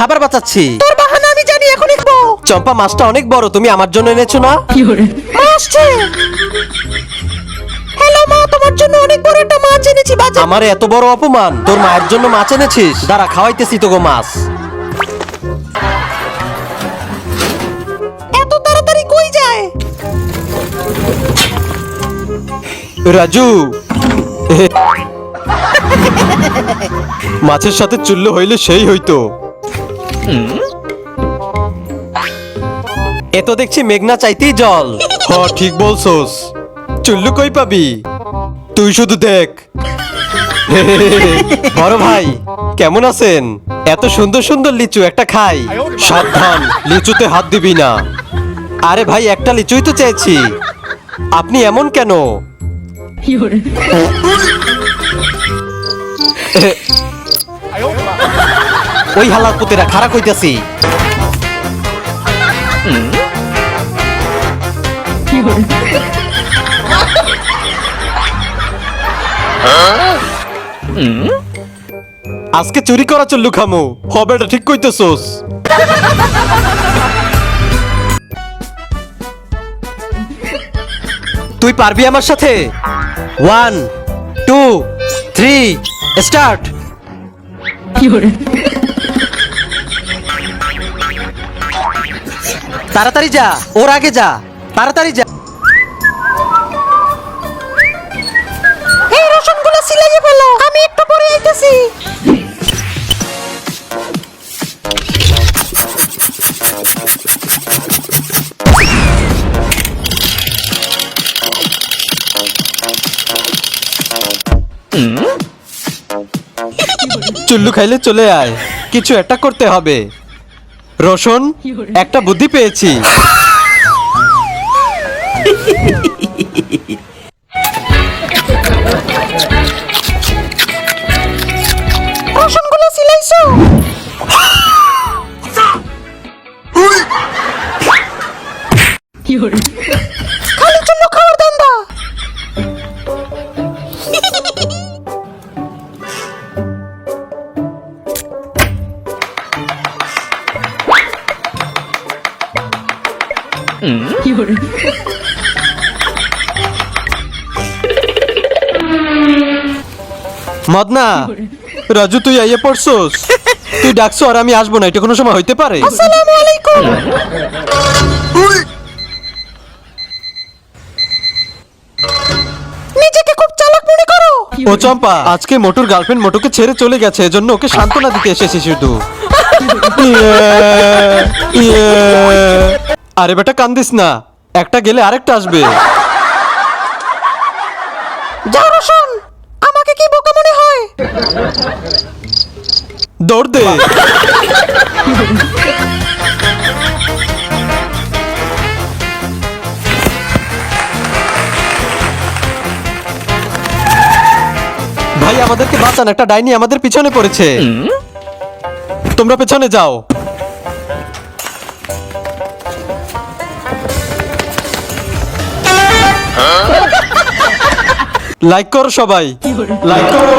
খাবার বাঁচাচ্ছি। তোর বাহানা আমি জানি এখনই খাব। চম্পা মাছটা অনেক বড় তুমি আমার জন্য এনেছো না? মা আসছে। হ্যালো মা তোমার জন্য অনেক বড় একটা মাছ এনেছি বাজার আমার এত বড় অপমান। তোর মায়ের জন্য মাছ এনেছিস? দাঁড়া খাওয়াইতেছি তোকে মাছ। এত তাড়াতাড়ি কই যায়? রাজু। মাছের সাথে চুল্লো হইলে সেই হইতো। এ তো দেখছি মেঘনা চাইতেই জল। হ ঠিক বলছোস। চুল্লু কই পাবি? তুই শুধু দেখ। বড় ভাই কেমন আছেন? এত সুন্দর সুন্দর লিচু একটা খাই। সাবধান লিচুতে হাত দিবি না। আরে ভাই একটা লিচুই তো চেয়েছি। আপনি এমন কেন? ওই হালার পুতেরা খারাপ হইতাছি আজকে চুরি করা চল্লু খামু। হবে এটা ঠিক কইতেছোস। তুই পারবি আমার সাথে? ওয়ান টু থ্রি স্টার্ট তাড়াতাড়ি যা ওর আগে যা তাড়াতাড়ি যা। এই রসুনগুলো সিলাইয়ে ফেলো আমি একটু পরে আইতেছি। চুল্লু খাইলে চলে আয় কিছু একটা করতে হবে। রোশন একটা বুদ্ধি পেয়েছি। সিলাইছো? চুল্লু মদনা রাজু তুই আইয়ে পড়ছস? তুই ডাকছো আর আমি আসব না এটা কোনো সময় হইতে পারে? আসসালামু আলাইকুম। নিজেকে খুব চালাক মনে করো। ও চম্পা আজকে মোটুর গার্লফ্রেন্ড মোটুকে ছেড়ে চলে গেছে এজন্য ওকে সান্ত্বনা দিতে এসেছি শুধু। ইয়ে, ইয়ে। আরে বেটা কান্দিস না। একটা গেলে আরেকটা আসবে। যাও রসুন আমাকে কি বোকা মনে হয়? দৌড় দে। ভাই আমাদেরকে বাঁচান একটা ডাইনি আমাদের পিছনে পড়েছে। তোমরা পেছনে যাও। লাইক করো সবাই। লাইক করো।